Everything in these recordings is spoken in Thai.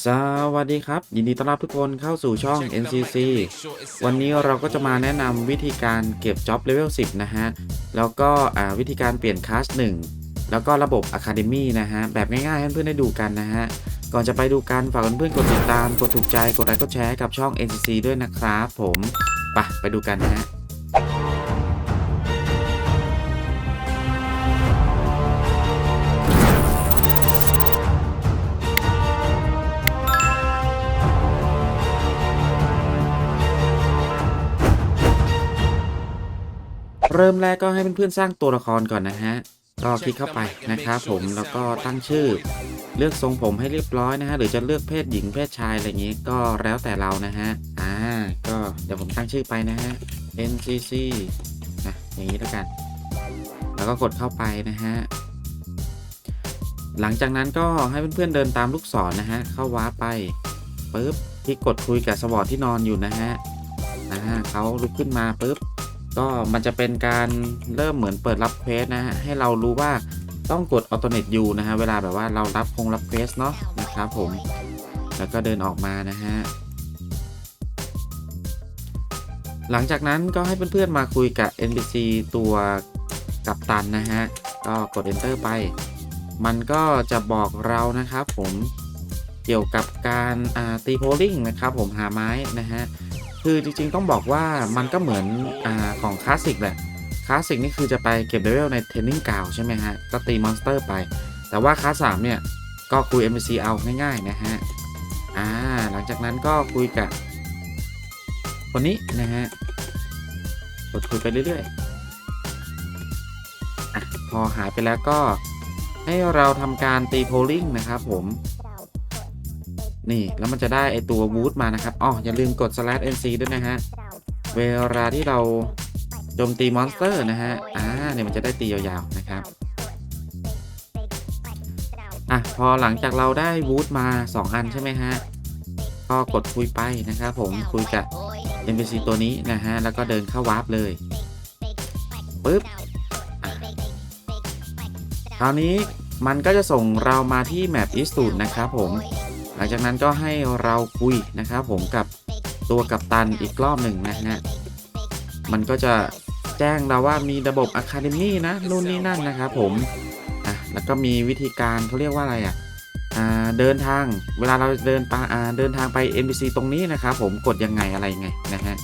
สวัสดีครับ ยินดีต้อนรับทุกคนเข้าสู่ช่อง NCC วันนี้เราก็จะมาแนะนำวิธีการเก็บจ็อบเลเวล10 นะฮะ แล้วก็อ่าวิธีการเปลี่ยนคลาส1 แล้วก็ระบบ Academy นะฮะ แบบง่ายๆให้เพื่อนๆได้ดูกันนะฮะ ก่อนจะไปดูกันฝากเพื่อนๆกดติดตาม กดถูกใจ กดไลค์ กดแชร์ให้กับช่อง NCC ด้วยนะครับผม ไปไปดูกันนะฮะ เริ่มแรกก็ให้เพื่อนๆสร้างตัวละครก่อนนะฮะก็คลิกเข้าไปนะครับผมแล้วก็ตั้งชื่อ เลือกทรงผมให้เรียบร้อยนะฮะหรือจะเลือกเพศหญิงเพศชายอะไรอย่างนี้ก็แล้วแต่เรานะฮะอ่าก็เดี๋ยวผมตั้งชื่อไปนะฮะ NCC นะอย่างนี้แล้วกัน แล้วก็กดเข้าไปนะฮะหลังจากนั้นก็ให้เพื่อนๆเดินตามลูกศรนะฮะเข้าว้าไปปุ๊บคลิกกดคุยกับสวอตที่นอนอยู่นะฮะอ่าเขาลุกขึ้นมาปุ๊บ ก็มันจะเป็นการเริ่มเหมือนเปิดรับเควสนะฮะให้เรารู้ว่าต้องกด alternate u นะฮะเวลาแบบว่าเรารับคงรับเควสเนาะนะครับผม แล้วก็เดินออกมานะฮะหลังจากนั้นก็ให้เพื่อนๆมาคุยกับ NPC ตัวกัปตันนะฮะก็กด enter ไป มันก็จะบอกเรานะครับผมเกี่ยวกับการตีโพลิงนะครับผมหาไม้นะฮะ คือจริงๆต้องบอกว่ามันก็เหมือนอาของคลาสสิกแหละคลาสสิกนี่คือจะไปเก็บเลเวลในเทนนิ่งกาวใช่ไหมฮะ ก็ตีมอนสเตอร์ไป แต่ว่าคลาสสามเนี่ย ก็คุย NPC เอาง่ายๆนะฮะ อ่า หลังจากนั้นก็คุยกับคนนี้นะฮะกดคุยไปเรื่อยๆอะพอหายไปแล้วก็ให้เราทำการตีโพลิงนะครับผม นี่แล้วมันจะได้ไอตัววูดมานะครับอ๋ออย่าลืมกด slash nc ด้วยนะฮะ เวลาที่เราโจมตีมอนสเตอร์นะฮะ อ่าเนี่ยมันจะได้ตียาวๆนะครับ อะ พอหลังจากเราได้วูดมา 2 อันใช่ไหมฮะ ก็กดคุยไปนะครับผมคุยกับ NPC ตัวนี้นะฮะ แล้วก็เดินเข้าวาร์ปเลยปึ๊บคราวนี้มันก็จะส่งเรามาที่แมปอีสตูดนะครับผม ลังจากนั้นก็ให้เราคุยนะครับผมกับตัวกัปตันอีกรอบหนึ่งนะฮะมันก็จะแจ้งเราว่ามีระบบ Academy นะนู่นนี่นั่นนะครับผมอะแล้วก็มีวิธีการเขาเรียกว่าอะไรอะอ่าเดินทางเวลาเราเดินไปอ่าเดินทางไป NPC ตรงนี้นะครับผมกดยังไงอะไรยังไงนะฮะ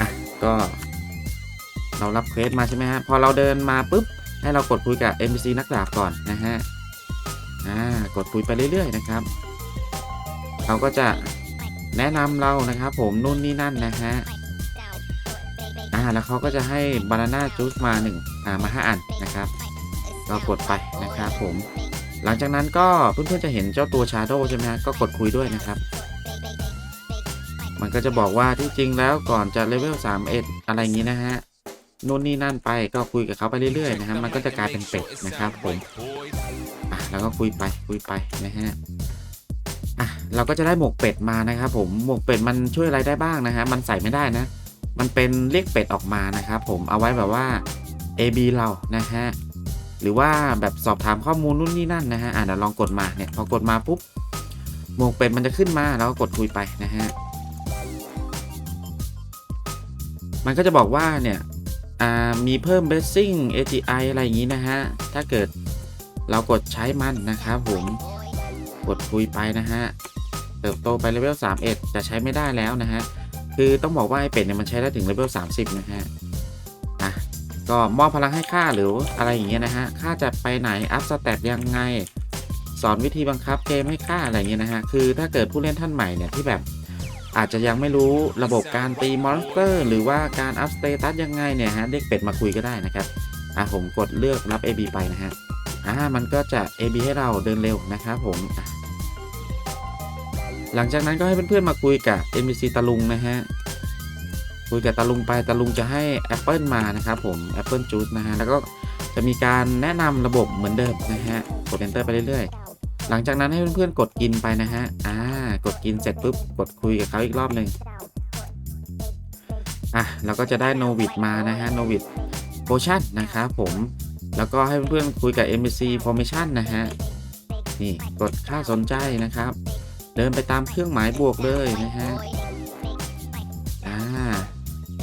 อะก็เรารับเควสมาใช่ไหมฮะพอเราเดินมาปุ๊บให้เรากดคุยกับ NPC นักดาบก่อนนะฮะ อ่ากดคุยไปเรื่อยๆนะครับเขาก็จะแนะนำเรานะครับผมนู่นนี่นั่นนะฮะอ่าแล้วเขาก็จะให้บานาน่าจูสมาหนึ่งอ่ามาห้าอันนะครับก็กดไปนะครับผม หลังจากนั้นก็เพื่อนๆจะเห็นเจ้าตัวชาโดใช่ไหมฮะก็กดคุยด้วยนะครับ มันก็จะบอกว่าที่จริงแล้วก่อนจะเลเวล3เอ็ดอะไรอย่างนี้นะฮะนู่นนี่นั่นไปก็คุยกับเขาไปเรื่อยๆนะฮะมันก็จะกลายเป็นเป็ดนะครับผม แล้วก็คุยไปคุยไปนะฮะอะเราก็จะได้หมวกเป็ดมานะครับผมหมวกเป็ดมันช่วยอะไรได้บ้างนะฮะมันใส่ไม่ได้นะ มันเป็นเรียกเป็ดออกมานะครับผมเอาไว้แบบว่า AB เรานะฮะหรือว่าแบบสอบถามข้อมูลนู่นนี่นั่นนะฮะอะเดี๋ยวลองกดมาเนี่ยพอกดมาปุ๊บหมวกเป็ดมันจะขึ้นมาแล้วก็กดคุยไปนะฮะมันก็จะบอกว่าเนี่ยมีเพิ่ม blessing ATI อะไรอย่างนี้นะฮะ ถ้าเกิด เรากดใช้มันนะครับผมกดคุยไปนะฮะเติบโตไปเลเวล31จะใช้ไม่ได้แล้วนะฮะคือต้องบอกว่าไอเป็ดเนี่ยมันใช้ได้ถึงเลเวล30 นะฮะอะก็มอบพลังให้ค่าหรืออะไรอย่างเงี้ยนะฮะค่าจะไปไหนอัพสเตตยังไง สอนวิธีบังคับเกมให้ค่าอะไรอย่างเงี้ยนะฮะคือถ้าเกิดผู้เล่นท่านใหม่เนี่ยที่แบบอาจจะยังไม่รู้ระบบการตีมอนสเตอร์ หรือว่าการอัพสเตตัสยังไงเนี่ยฮะเรียกเป็ดมาคุยก็ได้นะครับอะผมกดเลือกรับ AB ไปนะฮะ อ่ามันก็จะ AB ให้เราเดินเร็วนะครับผม หลังจากนั้นก็ให้เพื่อนๆมาคุยกับ NPC ตะลุงนะฮะ คุยกับตะลุงไปตะลุงจะให้แอปเปิลมานะครับผม Apple Juice นะฮะ แล้วก็จะมีการแนะนำระบบเหมือนเดิมนะฮะ กด Enter ไปเรื่อยๆ หลังจากนั้นให้เพื่อนๆกดกินไปนะฮะ อ่า กดกินเสร็จปุ๊บ กดคุยกับเขาอีกรอบหนึ่งอะเราก็จะได้โนวิดมานะฮะโนวิดโพชั่นนะครับผม แล้วก็ให้เพื่อนๆคุยกับ MBC Formation นะฮะ นี่กดค่าสนใจนะครับ เดินไปตามเครื่องหมายบวกเลยนะฮะ อ่า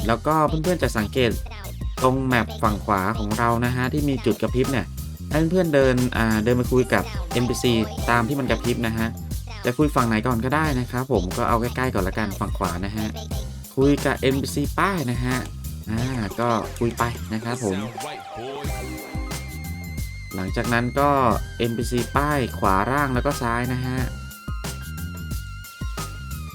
แล้วก็เพื่อนๆจะสังเกตตรงแมปฝั่งขวาของเรานะฮะ ที่มีจุดกระพริบเนี่ยให้เพื่อนๆเดิน อ่า เดินไปคุยกับ NPC ตามที่มันกระพริบนะฮะ จะคุยฝั่งไหนก่อนก็ได้นะครับผม ก็เอาใกล้ๆก่อนละกันฝั่งขวานะฮะ คุยกับ NPC ป้ายนะฮะ อ่า ก็คุยไปนะครับผม หลังจากนั้นก็ NPC ป้ายขวาล่างแล้วก็ซ้ายนะฮะ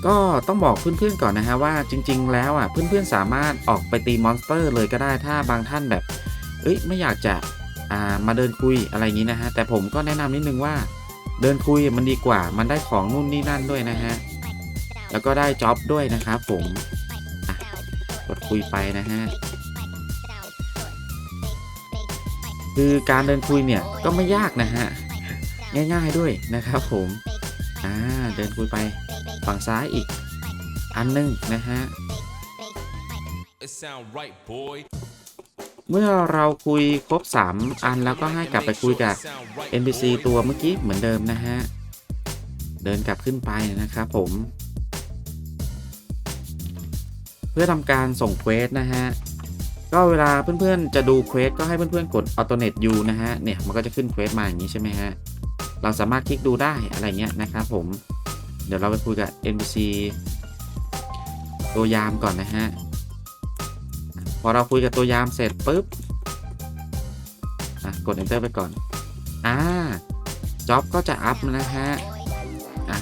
ก็ต้องบอกเพื่อนๆก่อนนะฮะว่าจริง ๆ แล้วอะเพื่อนๆสามารถออกไปตีมอนสเตอร์เลยก็ได้ถ้าบางท่านแบบ เอ้ยไม่อยากจะอ่ามาเดินคุยอะไรอย่างนี้นะฮะ แต่ผมก็แนะนำนิดนึงว่าเดินคุยมันดีกว่า มันได้ของนู่นนี่นั่นด้วยนะฮะ แล้วก็ได้จ็อบด้วยนะครับผมกดคุยไปนะฮะ คือการเดินคุยเนี่ยก็ไม่ยากนะฮะ ง่ายๆด้วยนะครับผมอ่าเดินคุยไปฝั่งซ้ายอีก อันหนึงนะฮะ It sound right, boy. เมื่อเราคุยครบ 3 อันแล้วก็ให้กลับไปคุยกับ NPC ตัวเมื่อกี้เหมือนเดิมนะฮะ เดินกลับขึ้นไปนะครับผม เพื่อทำการส่งเควสนะฮะ ก็เวลาเพื่อนๆจะดูเควสก็ให้เพื่อนๆกด Alternate U นะฮะ เนี่ยมันก็จะขึ้นเควสมาอย่างนี้ใช่ไหมฮะ เราสามารถคลิกดูได้อะไรเงี้ยนะครับผม เดี๋ยวเราไปคุยกับ NPC ตัวยามก่อนนะฮะ พอเราคุยกับตัวยามเสร็จปุ๊บกด enter ไปก่อน อ่า จ็อบก็จะอัพนะฮะ อะ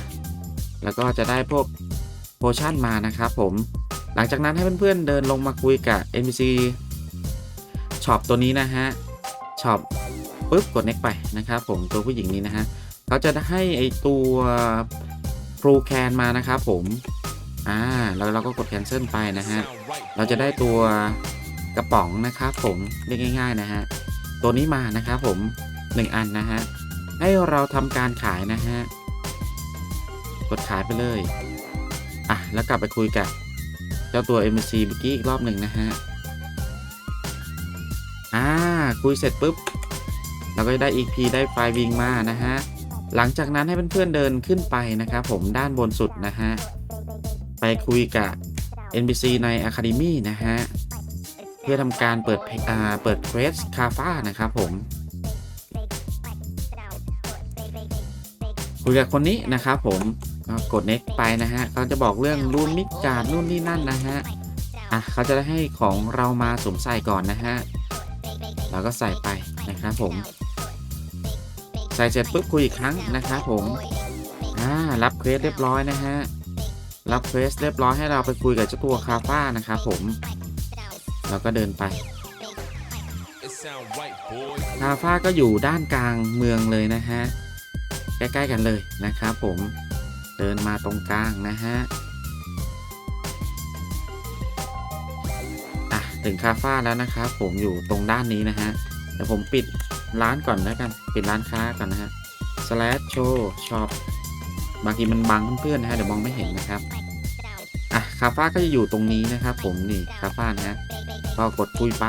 แล้วก็จะได้พวกโพชั่นมานะครับผม หลังจากนั้นให้เพื่อนๆเดินลงมาคุยกับ NPC ช็อปตัวนี้นะฮะช็อปปุ๊บกด next ไปนะครับผมตัวผู้หญิงนี้นะฮะเขาจะให้ไอตัวพรูแคนมานะครับผมอ่าแล้วเราก็กด cancel ไปนะฮะเราจะได้ตัวกระป๋องนะครับผมเรียกง่ายๆนะฮะตัวนี้มานะครับผม 1 อันนะฮะให้เราทำการขายนะฮะกดขายไปเลยอะแล้วกลับไปคุยกับ เจ้าตัว MC เมื่อกี้อีกรอบหนึ่งนะฮะ อ่า คุยเสร็จปุ๊บ เราก็จะได้ EP ได้ไฟล์วิงมานะฮะ หลังจากนั้นให้เพื่อนๆเดินขึ้นไปนะครับผมด้านบนสุดนะฮะ ไปคุยกับ NPC ใน Academy นะฮะ เพื่อทำการเปิดเอ่าเปิดเควสคาฟ้านะครับผมคุยกับคนนี้นะครับผม ก็กด next ไปนะฮะเขาจะบอกเรื่องรูนมิดการ์ดนู่นนี่นั่นนะฮะอะเขาจะได้ให้ของเรามาสวมใส่ก่อนนะฮะเราก็ใส่ไปนะครับผม ใส่เสร็จปุ๊บคุยอีกครั้งนะครับผมอ่ารับเควสเรียบร้อยนะฮะรับเควสเรียบร้อยให้เราไปคุยกับเจ้าตัวคาฟ้านะครับผมเราก็เดินไปคาฟ้าก็อยู่ด้านกลางเมืองเลยนะฮะใกล้ๆกันเลยนะครับผม เดินมาตรงกลางนะฮะอะถึงคาฟ้าแล้วนะครับผมอยู่ตรงด้านนี้นะฮะเดี๋ยวผมปิดร้านก่อนแล้วกันปิดร้านค้าก่อนนะฮะ slash show shop บางทีมันบังเพื่อนๆนะฮะเดี๋ยวมองไม่เห็นนะครับอะคาฟ้าก็จะอยู่ตรงนี้นะครับผมนี่คาฟ้านะฮะก็กดคุยไป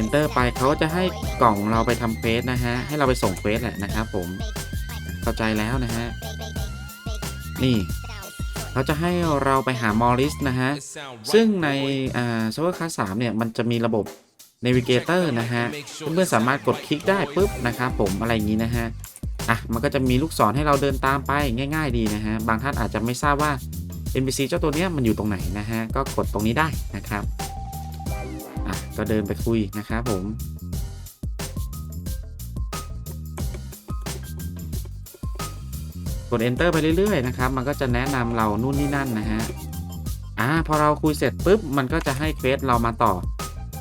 enter ไปเขาจะให้กล่องเราไปทำเควสนะฮะ ให้เราไปส่งเควสแหละนะครับผม เข้าใจแล้วนะฮะ นี่เขาจะให้เราไปหามอริสนะฮะ ซึ่งใน boy. อ่า server class 3เนี่ย มันจะมีระบบน navigator นะฮะ เพื่อนๆสามารถกดคลิกได้ปุ๊บนะครับผมอะไรอย่างนี้นะฮะ อะ มันก็จะมีลูกศรให้เราเดินตามไปง่ายๆดีนะฮะ บางท่านอาจจะไม่ทราบว่า NPC เจ้าตัวเนี้ยมันอยู่ตรงไหนนะฮะ ก็กดตรงนี้ได้นะครับ อะ ก็เดินไปคุยนะครับผม ด enter ไปเรื่อยๆนะครับ มันก็จะแนะนำเรานู่นนี่นั่นนะฮะ อ่า พอเราคุยเสร็จปุ๊บ มันก็จะให้เควสเรามาต่อ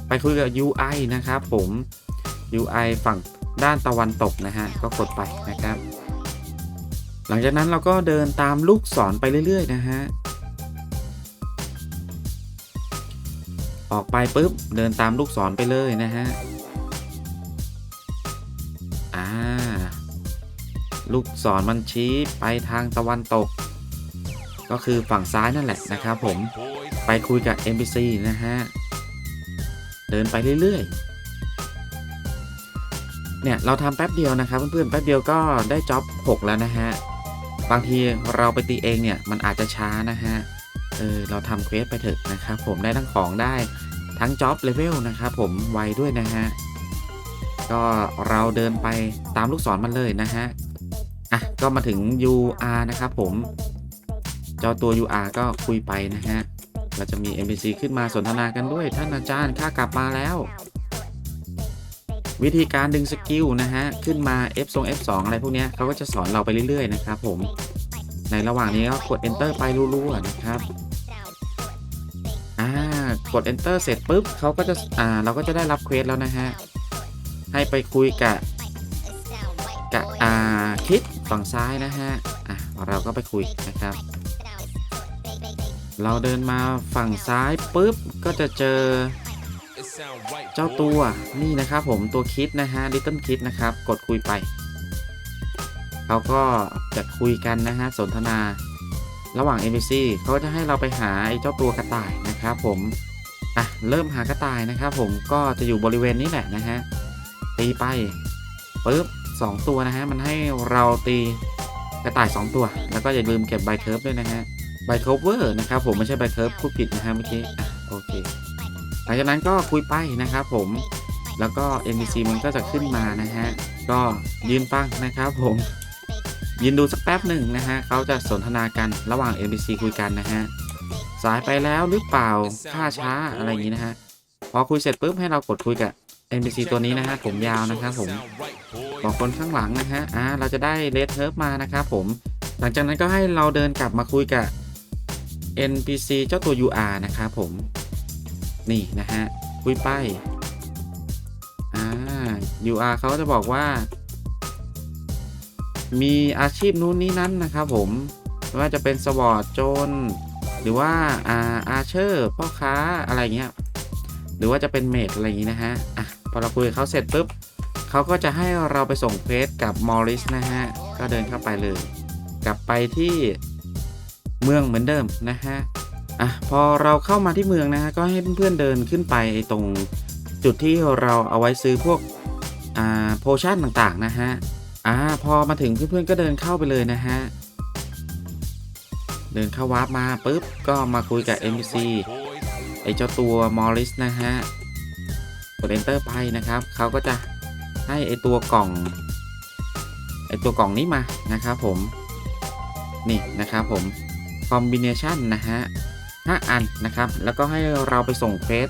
ไปคุยกับ UI นะครับผม UI ฝั่งด้านตะวันตกนะฮะ ก็กดไปนะครับ หลังจากนั้นเราก็เดินตามลูกศรไปเรื่อยๆนะฮะ ออกไปปุ๊บ เดินตามลูกศรไปเลยนะฮะ ลูกศรมันชี้ไปทางตะวันตก ก็คือฝั่งซ้ายนั่นแหละนะครับผมไปคุยกับ NPC นะฮะ เดินไปเรื่อยๆ เนี่ย เราทำแป๊บเดียวนะครับเพื่อนๆ แป๊บเดียวก็ได้จ็อบ 6 แล้วนะฮะ บางทีเราไปตีเองเนี่ย มันอาจจะช้านะฮะ เออ เราทำเควสไปเถอะนะครับผมได้ทั้งของได้ทั้งจ็อบเลเวลนะครับผมไวด้วยนะฮะ ก็เราเดินไปตามลูกศรมันเลยนะฮะ ก็มาถึง UR นะครับผมเจ้าตัว UR ก็คุยไปนะฮะเราจะมี NPC ขึ้นมาสนทนากันด้วย ท่านอาจารย์ข้ากลับมาแล้ว วิธีการดึงสกิลนะฮะ ขึ้นมา F ทรง F2 อะไรพวกเนี้ยเขาก็จะสอนเราไปเรื่อยๆ นะครับผม ในระหว่างนี้ก็กด Enter ไปรัวๆนะครับอ่ากด Enter เสร็จปุ๊บเขาก็จะอ่าเราก็จะได้รับเควสแล้วนะฮะ ให้ไปคุยกับกับอ่าคิด ฝั่งซ้ายนะฮะ อะ เราก็ไปคุยนะครับ เราเดินมาฝั่งซ้ายปุ๊บ ก็จะเจอ เจ้าตัวนี่นะครับผมตัวคิดนะฮะ Little Kid นะครับ กดคุยไป เขาก็จะคุยกันนะฮะ สนทนา ระหว่าง NPC เขาจะให้เราไปหาไอ้เจ้าตัวกระต่ายนะครับผม อะ เริ่มหากระต่ายนะครับผมก็จะอยู่บริเวณนี้แหละนะฮะตีไปปึ๊บ สองตัวนะฮะ มันให้เราตีกระต่าย 2 ตัว แล้วก็อย่าลืมเก็บใบเคิร์ฟด้วยนะฮะ ใบเคิร์ฟเวอร์นะครับผมไม่ใช่ใบเคิร์ฟพูดผิดนะฮะเมื่อกี้โอเค หลังจากนั้นก็คุยไปนะครับผม แล้วก็ NPC มันก็จะขึ้นมานะฮะ ก็ยืนฟังนะครับผมยืนดูสักแป๊บหนึ่งนะฮะเขาจะสนทนากันระหว่าง NPC คุยกันนะฮะ สายไปแล้วหรือเปล่าค่าช้าอะไรอย่างนี้นะฮะ พอคุยเสร็จปุ๊บให้เรากดคุยกับ NPC ตัวนี้นะฮะผมยาวนะครับผม บอกคนข้างหลังนะฮะอ่าเราจะได้เลดเฮิร์บมานะครับผม หลังจากนั้นก็ให้เราเดินกลับมาคุยกับ NPC เจ้าตัว UR นะครับผม นี่นะฮะ คุยไป อ่า UR เขาจะบอกว่า มีอาชีพนู้นนี้นั้นนะครับผมไม่ว่าจะเป็นสวอตโจนหรือว่าอ่าอาเชอร์พ่อค้าอะไรเงี้ย หรือว่าจะเป็นเมดอะไรอย่างนี้นะฮะ อะ พอเราคุยกับเขาเสร็จปุ๊บ เขาก็จะให้เราไปส่งเควสกับมอริสนะฮะ ก็เดินเข้าไปเลย กลับไปที่เมืองเหมือนเดิมนะฮะ อะ พอเราเข้ามาที่เมืองนะฮะ ก็ให้เพื่อนๆเดินขึ้นไปตรงจุดที่เราเอาไว้ซื้อพวก อ่า โพชั่นต่างๆนะฮะ อ่า พอมาถึงเพื่อนๆก็เดินเข้าไปเลยนะฮะ เดินเข้าวาร์ปมาปุ๊บ ก็มาคุยกับ NPC ไอเจ้าตัวมอริสนะฮะ กด enter ไปนะครับ เขาก็จะ ให้ไอตัวกล่องไอตัวกล่องนี้มานะครับผมนี่นะครับผม combination นะฮะ5อันนะครับ แล้วก็ให้เราไปส่งเควส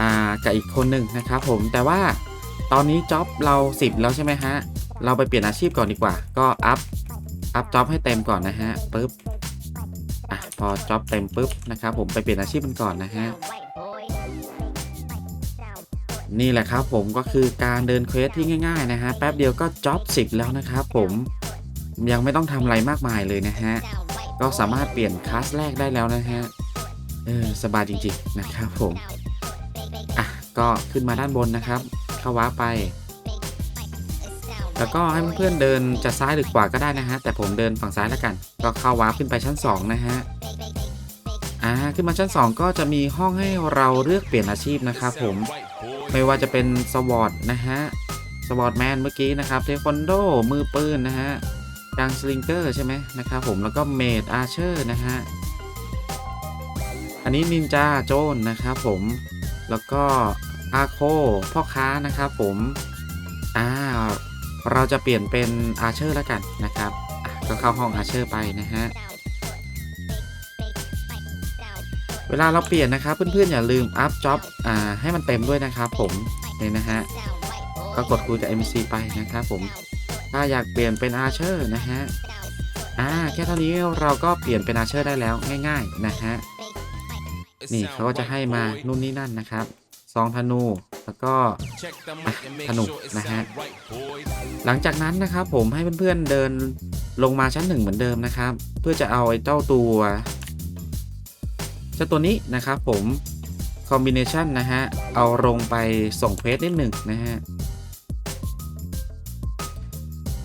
อ่ากับอีกคนหนึ่งนะครับผมแต่ว่าตอนนี้จ็อบเรา 10 แล้วใช่ไหมฮะ เราไปเปลี่ยนอาชีพก่อนดีกว่า ก็อัพ อัพจ็อบให้เต็มก่อนนะฮะ ปึ๊บ อะ พอจ็อบเต็มปุ๊บนะครับผมไปเปลี่ยนอาชีพมันก่อนนะฮะ นี่แหละครับผมก็คือการเดินเควสที่ง่าย ๆ นะฮะ แป๊บเดียวก็จ็อบ10แล้วนะครับผมยังไม่ต้องทำอะไรมากมายเลยนะฮะ ก็สามารถเปลี่ยนคลาสแรกได้แล้วนะฮะ เออสบายจริงๆนะครับผม อะ ก็ขึ้นมาด้านบนนะครับ เข้าว้าไป แล้วก็ให้เพื่อนๆเดินจะซ้ายหรือขวาก็ได้นะฮะ แต่ผมเดินฝั่งซ้ายแล้วกัน ก็เข้าว้าขึ้นไปชั้น 2 นะฮะอ่าขึ้นมาชั้น 2 ก็จะมีห้องให้เราเลือกเปลี่ยนอาชีพนะครับผม ไม่ว่าจะเป็นสวอตนะฮะสวอตแมนเมื่อกี้นะครับเทควันโดมือปืนนะฮะดังสลิงเกอร์ใช่ไหมนะครับผมแล้วก็เมดอาร์เชอร์นะฮะอันนี้นินจาโจนนะครับผมแล้วก็อาโคพ่อค้านะครับผมอ่าเราจะเปลี่ยนเป็นอาเชอร์แล้วกันนะครับก็เข้าห้องอาเชอร์ไปนะฮะ เวลาเราเปลี่ยนนะครับ เพื่อนๆอย่าลืมอัพจ็อบอ่าให้มันเต็มด้วยนะครับ ผมนี่นะฮะก็กดคุยกับ MC ไปนะครับผมถ้าอยากเปลี่ยนเป็นอาเชอร์นะฮะอ่าแค่เท่านี้เราก็เปลี่ยนเป็นอาเชอร์ได้แล้วง่าย ๆนะฮะนี่เขาก็จะให้มานู่นนี่นั่นนะครับซองธนูแล้วก็ Check the mic and make สนุก sure it นะฮะหลังจากนั้นนะครับผมให้เพื่อนๆเดินลงมาชั้นหนึ่งเหมือนเดิมนะครับ เพื่อจะเอาไอ้เจ้าตัว จ้าตัวนี้นะครับผมคอมบิเนชันนะฮะ เอาลงไปส่งเควสนิดหนึ่งนะฮะ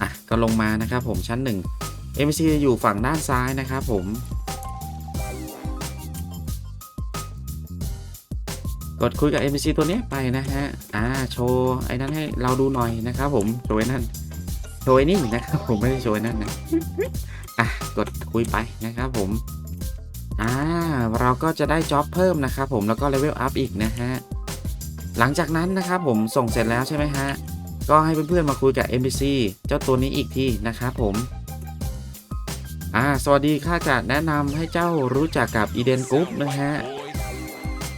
อะ ก็ลงมานะครับผมชั้นหนึ่ง MC จะอยู่ฝั่งด้านซ้ายนะครับผม กดคุยกับ NPC ตัวนี้ไปนะฮะ อ่า โชว์ไอ้นั่นให้เราดูหน่อยนะครับผม โชว์ไอ้นั่น โชว์ไอ้นี่นะครับผมไม่ได้โชว์ไอ้นั่นนะ อะ กดคุยไปนะครับผม อ่าเราก็จะได้จ็อบเพิ่มนะครับผมแล้วก็เลเวลอัพอีกนะฮะหลังจากนั้นนะครับผมส่งเสร็จแล้วใช่ไหมฮะก็ให้เพื่อนๆมาคุยกับ NPC เจ้าตัวนี้อีกทีนะครับผมอ่าสวัสดีข้าจะแนะนำให้เจ้ารู้จักกับ Eden Group นะฮะ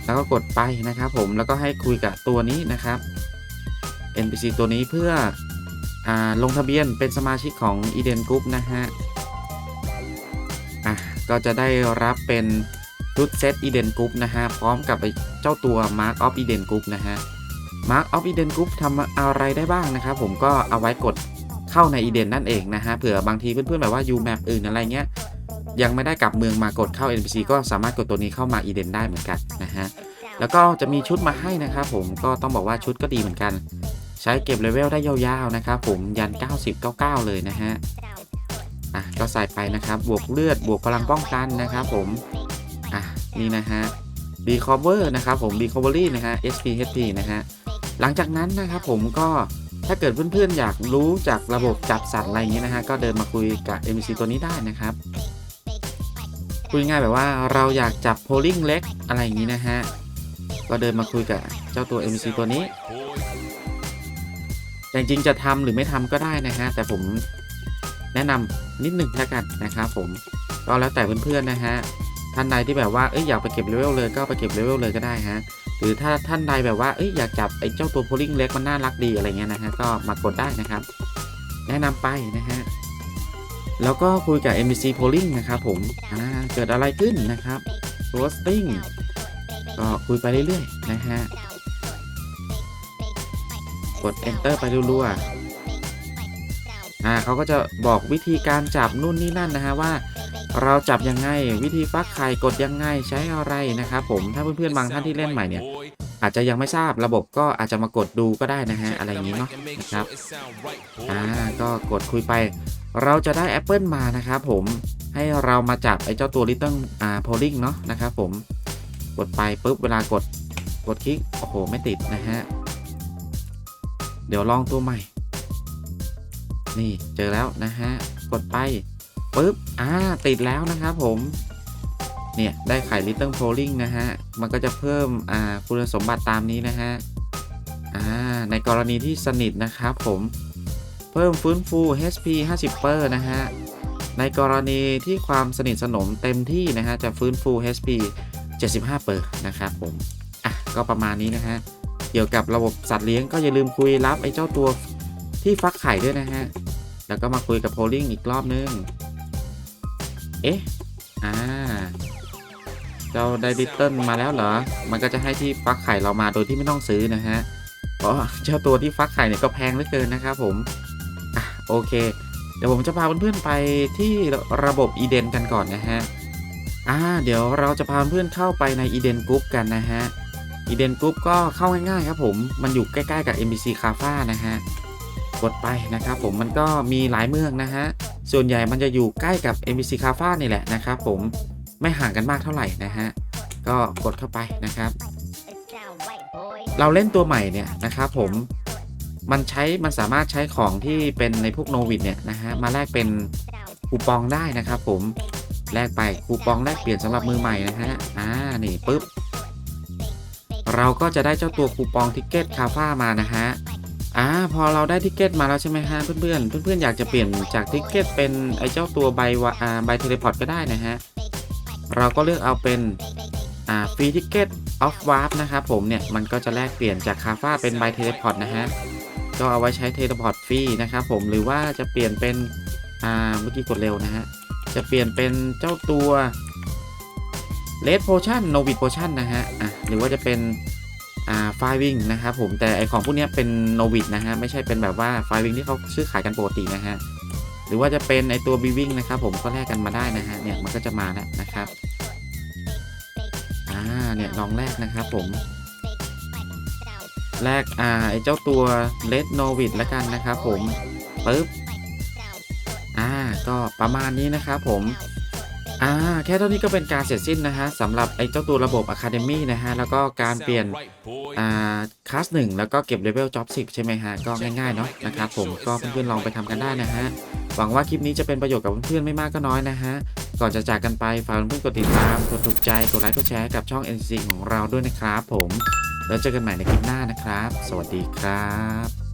แล้วก็กดไปนะครับผมแล้วก็ให้คุยกับตัวนี้นะครับ NPC ตัวนี้เพื่ออ่าลงทะเบียนเป็นสมาชิกของ Eden Group นะฮะ ก็จะได้รับเป็นชุดเซต Eden Group นะฮะ พร้อมกับเจ้าตัว Mark of Eden Group นะฮะ Mark of Eden Group ทำอะไรได้บ้างนะครับ ผมก็เอาไว้กดเข้าใน Eden นั่นเองนะฮะ เผื่อบางทีเพื่อนๆ แบบว่า U map อื่นอะไรเงี้ย ยังไม่ได้กลับเมืองมากดเข้า NPC ก็สามารถกดตัวนี้เข้ามา Eden ได้เหมือนกันนะฮะ แล้วก็จะมีชุดมาให้นะครับผมก็ต้องบอกว่าชุดก็ดีเหมือนกัน ใช้เก็บเลเวลได้ยาวๆนะครับผมยัน 90 99 เลยนะฮะ อะก็ใส่ไปนะครับ บวกเลือด บวกพลังป้องกันนะครับผม อะนี่นะฮะ recover นะครับผม recovery นะฮะ SP HP นะฮะ หลังจากนั้นนะครับผมก็ถ้าเกิดเพื่อนๆ อยากรู้จากระบบจับสัตว์อะไรอย่างเงี้ยนะฮะ ก็เดินมาคุยกับ NPC ตัวนี้ได้นะครับ คุยง่ายแบบว่าเราอยากจับโพลิงเล็กอะไรอย่างนี้นะฮะ ก็เดินมาคุยกับเจ้าตัว NPC ตัวนี้แต่จริงจะทำหรือไม่ทำก็ได้นะฮะ แต่ผม แนะนำนิดหนึ่งแล้วกันนะครับผมก็แล้วแต่เพื่อนๆนะฮะท่านใดที่แบบว่าเอ้ยอยากไปเก็บเลเวลเลยก็ไปเก็บเลเวลเลยก็ได้ฮะหรือถ้าท่านใดแบบว่าเอ้ยอยากจับไอ้เจ้าตัวโพลิงเล็กมันน่ารักดีอะไรเงี้ยนะฮะก็มากดได้นะครับ แนะนำไปนะฮะแล้วก็คุยกับ NPC polling นะครับผมอ่าเกิดอะไรขึ้นนะครับ roasting ก็คุยไปเรื่อยๆนะฮะกด enter ไปรัวๆ อ่าเขาก็จะบอกวิธีการจับนู่นนี่นั่นนะฮะว่า เราจับยังไงวิธีฟักไข่กดยังไงใช้อะไรนะครับผมถ้าเพื่อนๆบางท่านที่เล่นใหม่เนี่ยอาจจะยังไม่ทราบระบบก็อาจจะมากดดูก็ได้นะฮะอะไรอย่างนี้เนาะนะครับอ่าก็กดคุยไป เราจะได้แอปเปิลมานะครับผมให้เรามาจับไอ้เจ้าตัว Little อ่า polling เนาะนะครับผมกดไปปุ๊บเวลากดกดคลิกโอ้โหไม่ติดนะฮะเดี๋ยวลองตัวใหม่ นี่เจอแล้วนะฮะ กดไปปุ๊บ อ่า ติดแล้วนะครับผม เนี่ย ได้ไข่ Little polling นะฮะ มันก็จะเพิ่ม อ่า คุณสมบัติตามนี้นะฮะ อ่า ในกรณีที่สนิทนะครับผม เพิ่มฟื้นฟู HP 50เปอร์นะฮะ ในกรณีที่ความสนิทสนมเต็มที่นะฮะ จะฟื้นฟู HP 75เปอร์นะครับผม อะ ก็ประมาณนี้นะฮะ เกี่ยวกับระบบสัตว์เลี้ยงก็อย่าลืมคุยรับไอ้เจ้าตัว ที่ฟักไข่ด้วยนะฮะ แล้วก็มาคุยกับโพลิงอีกรอบนึง เอ๊ะ อ่า เจ้าไดดิเติลมาแล้วเหรอ มันก็จะให้ที่ฟักไข่เรามาโดยที่ไม่ต้องซื้อนะฮะ เพราะเจ้าตัวที่ฟักไข่เนี่ยก็แพงเหลือเกินนะครับผม อะโอเค เดี๋ยวผมจะพาเพื่อนๆไปที่ระบบ Eden กันก่อนนะฮะ อ่า เดี๋ยวเราจะพาเพื่อนเข้าไปใน Eden Group กันนะฮะ Eden Group ก็เข้าง่ายๆครับผม มันอยู่ใกล้ๆกับ NBC c a f a นะฮะ กดไปนะครับผมมันก็มีหลายเมืองนะฮะ ส่วนใหญ่มันจะอยู่ใกล้กับ NBC c a f a นี่แหละนะครับผมไม่ห่างกันมากเท่าไหร่นะฮะ ก็กดเข้าไปนะครับ เราเล่นตัวใหม่เนี่ยนะครับผมมันใช้มันสามารถใช้ของที่เป็นในพวกโนวิดเนี่ยนะฮะมาแลกเป็นคูปองได้นะครับผมแลกไปคูปองแลกเปลี่ยนสำหรับมือใหม่นะฮะอ่านี่ปุ๊บเราก็จะได้เจ้าตัวคูปองทิกเก็ตคาฟ้ามานะฮะ อ่าพอเราได้ทิกเก็ตมาแล้วใช่ไหมฮะเพื่อนๆเพื่อนๆอยากจะเปลี่ยนจากทิกเก็ตเป็นไอ้เจ้าตัวใบวะอ่าใบเทเลพอร์ตก็ได้นะฮะเราก็เลือกเอาเป็นอ่าฟรีทิกเก็ตออฟวาร์ปนะครับผมเนี่ยมันก็จะแลกเปลี่ยนจากคาฟ้าเป็นใบเทเลพอร์ตนะฮะก็เอาไว้ใช้เทเลพอร์ตฟรีนะครับผมหรือว่าจะเปลี่ยนเป็นอ่าเมื่อกี้กดเร็วนะฮะจะเปลี่ยนเป็นเจ้าตัวเลดโพชั่นโนวิดโพชั่นนะฮะอะหรือว่าจะเป็น ไฟวิ่งนะครับผมแต่ไอของพวกนี้เป็นโนวิดนะฮะไม่ใช่เป็นแบบว่าไฟวิ่งที่เขาซื้อขายกันปกตินะฮะหรือว่าจะเป็นไอตัวบีวิ่งนะครับผมก็แลกกันมาได้นะฮะเนี่ยมันก็จะมาแล้วนะครับอ่าเนี่ยลองแลกนะครับผมแลกอ่าไอเจ้าตัวเลดโนวิดแล้วกันนะครับผมปึ๊บอ่าก็ประมาณนี้นะครับผม อ่าแค่เท่านี้ก็เป็นการเสร็จสิ้นนะฮะสำหรับไอ้เจ้าตัวระบบ Academy นะฮะ แล้วก็การเปลี่ยนอ่าคลาสหนึ่งแล้วก็เก็บเลเวลจ็อบ10ใช่ไหมฮะ ก็ง่ายๆเนาะนะครับผมก็เพื่อนๆลองไปทำกันได้นะฮะ หวังว่าคลิปนี้จะเป็นประโยชน์กับเพื่อนๆไม่มากก็น้อยนะฮะ ก่อนจะจากกันไปฝากเพื่อนๆกดติดตามกดถูกใจกดไลค์กดแชร์ให้กับช่อง NC ของเราด้วยนะครับผมแล้วเจอกันใหม่ในคลิปหน้านะครับ สวัสดีครับ